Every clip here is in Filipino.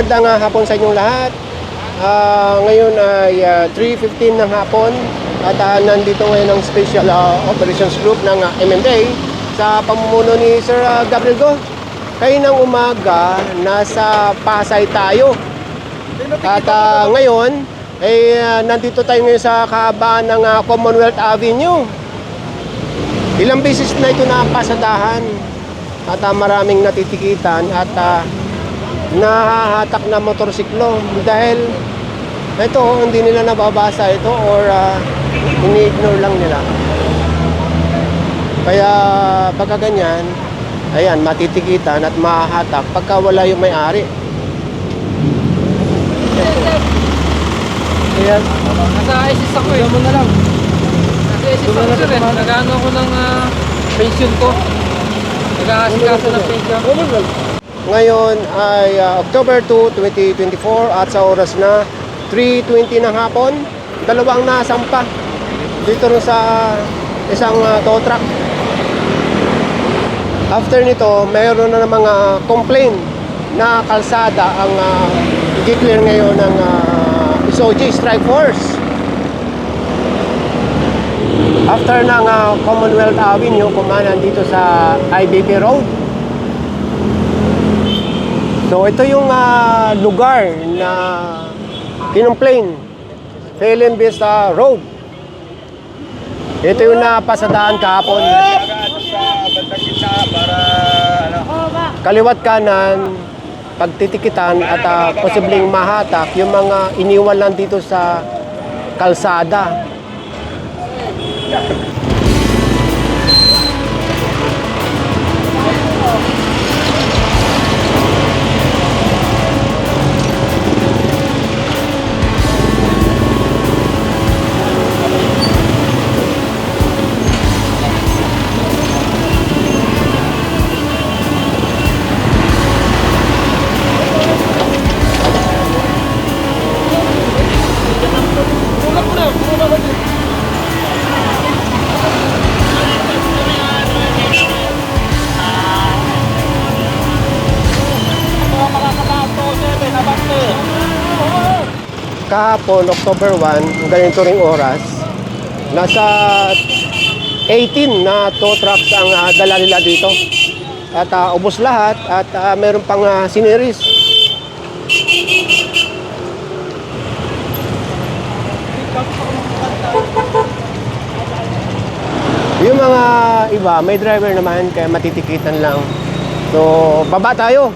magandang ah, hapon sa inyong lahat. Ah, ngayon ay ah, 3.15 ng hapon at ah, nandito ngayon ang Special ah, Operations Group ng ah, MMA sa pamumuno ni Sir ah, Gabriel Go. Kayo ng umaga, nasa Pasay tayo. At ah, ngayon, ay ah, nandito tayo ngayon sa kahabaan ng ah, Commonwealth Avenue. Ilang beses na ito napasadahan at ah, maraming natitikitan at ah, nahahatak na motorsiklo dahil ito hindi nila nababasa ito or uh, ini-ignore lang nila. Kaya pagka ganyan, ayan, matitikitan at mahahatak pagka wala yung may-ari. Ayan. Nasa ISIS ako eh. mo na lang. Nasa ISIS ako sir eh. Nag-ano ako ng ah, pension ko. Nag-aasikaso ng pension. Ngayon ay uh, October 2, 2024 at sa oras na 3.20 ng hapon, dalawang nasampa dito sa isang uh, tow truck. After nito, mayroon na ng mga complaint na kalsada ang uh, i-clear ngayon ng uh, SOG Strike Force. After ng uh, Commonwealth Avenue, kumanan dito sa IBP Road, So ito yung ah, lugar na kinomplain. Philem Vista Road. Ito yung napasadaan kahapon. Kaliwat kanan, pagtitikitan at ah, posibleng mahatak yung mga iniwan lang dito sa kalsada. Kahapon, October 1, ganito ring oras, nasa 18 na tow trucks ang ah, dala nila dito. At ah, ubos lahat at ah, meron pang uh, siniris. Yung mga iba, may driver naman kaya matitikitan lang. So, baba tayo.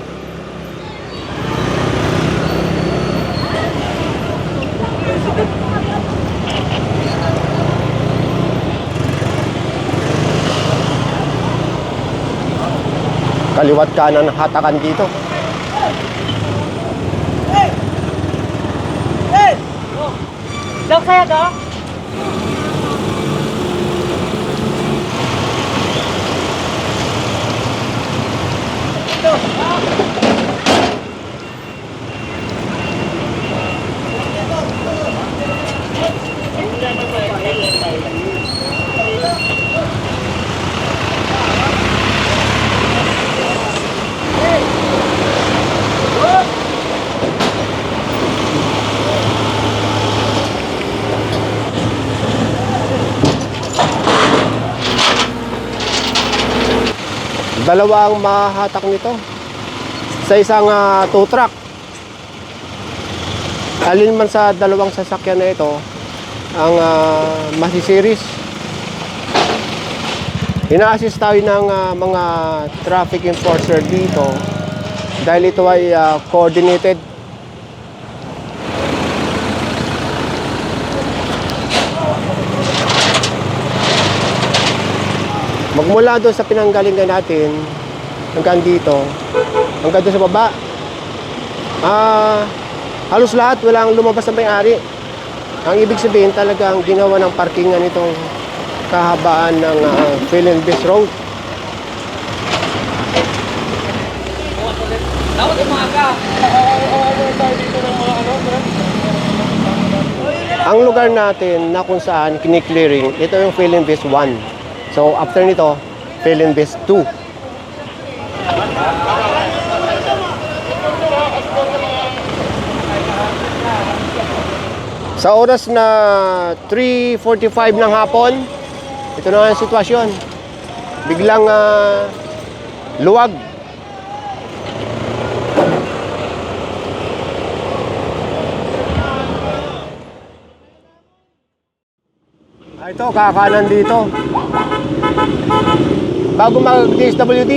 Kaliwat kanan hatakan dito. Dok saya dok. Dalawa ang mahahatak nito sa isang ah, tow truck. Alin man sa dalawang sasakyan na ito ang uh, masisiris. Ina-assist tayo ng ah, mga traffic enforcer dito dahil ito ay ah, coordinated Magmula doon sa pinanggalingan natin hanggang dito, hanggang doon sa baba, ah, halos lahat walang lumabas na may-ari. Ang ibig sabihin talagang ginawa ng parkingan itong kahabaan ng uh, Philinbis Road. Dapat umaga. Ang lugar natin na kung saan kiniklearing, ito yung Philinbis 1. So, after nito, fail invest 2. Sa oras na 3.45 ng hapon, ito na ang sitwasyon. Biglang uh, luwag ito, kakanan dito. Bago mag-DSWD.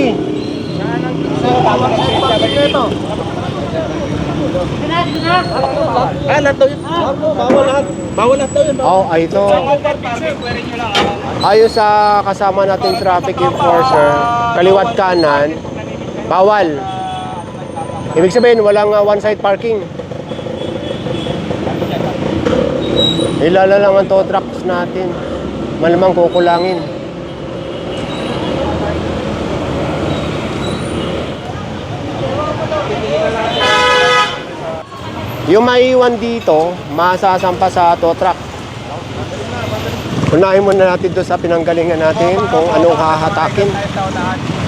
Ah, lahat daw yun. Bawal lahat. Bawal lahat daw yun. Oh, ay ito. Ayon sa kasama nating traffic enforcer, kaliwat kanan, bawal. Ibig sabihin, walang uh, one-side parking. Ilala lang ang tow trucks natin. Malamang kukulangin. Yung maiiwan dito, masasampa sa tow truck. Unahin muna natin doon sa pinanggalingan natin kung anong hahatakin.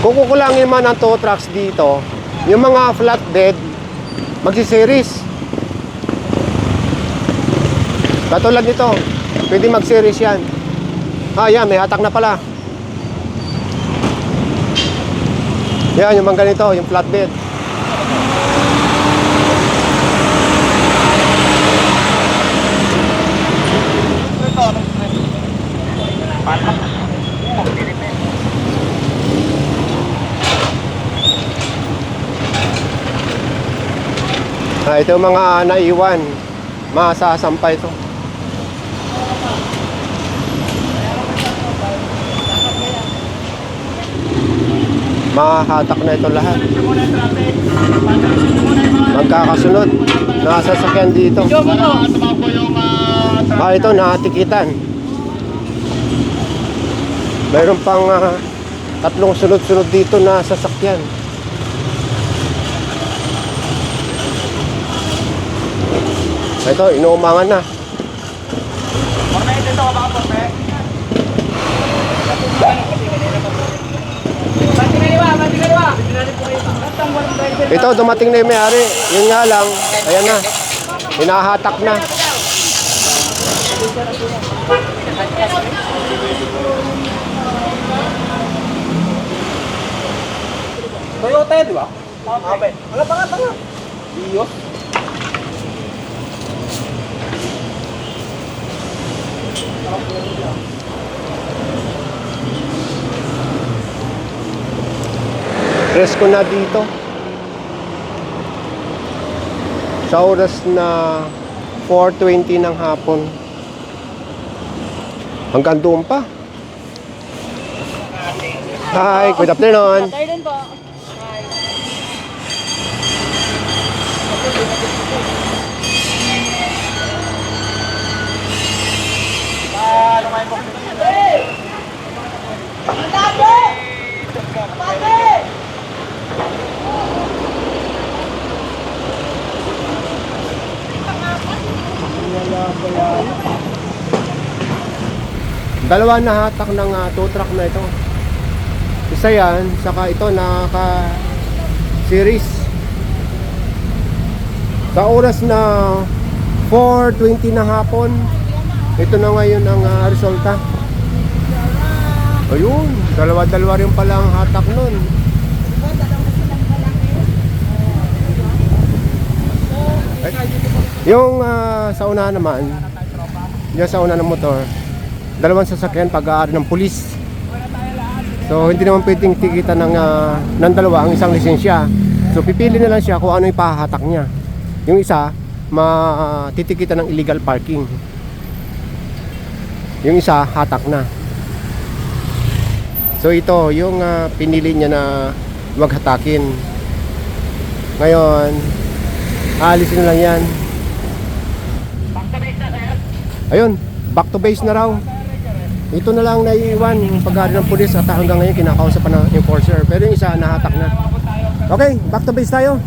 Kung kukulangin man ang tow trucks dito, yung mga flatbed, magsiseries. Katulad nito, pwede mag-series yan. Ah, yan, may hatak na pala. Yan, yung mga ganito, yung flatbed. Ah, ito yung mga naiwan. Masasampa ito. Mahahatak na ito lahat. Magkakasunod. Nakasasakyan dito. Ah, ito, nakatikitan. Mayroon pang ah, tatlong sunod-sunod dito na sasakyan. Ito, inuumangan na. Ito, dumating na yung may-ari. Yun nga lang, ayan na. Hinahatak na. Toyota yan, di ba? Okay. Wala pa nga, tanga. Diyos. Presko na dito. Sa oras na 4.20 ng hapon. Hanggang doon pa. Hi, good afternoon. Tayo din po. Dalawa na hatak ng uh, tow truck na ito. Isa yan, saka ito naka series. Sa oras na 4.20 ng hapon, ito na ngayon ang ah, resulta. Ayun, dalawa-dalawa rin pala ang hatak nun. Ay, Yung ah, sa una naman, yung sa una ng motor, dalawang sasakyan pag-aari ng pulis. So hindi naman pwedeng tikita ng, ah, ng dalawa ang isang lisensya. So pipili na lang siya kung ano yung pahahatak niya. Yung isa, matitikita ng illegal parking. Yung isa, hatak na. So ito, yung ah, pinili niya na maghatakin. Ngayon, aalisin na lang yan. Ayun, back to base na raw. Ito na lang naiiwan yung pag ng pulis at hanggang ngayon kinakausap pa ng enforcer. Pero yung isa nahatak na. Okay, back to base tayo.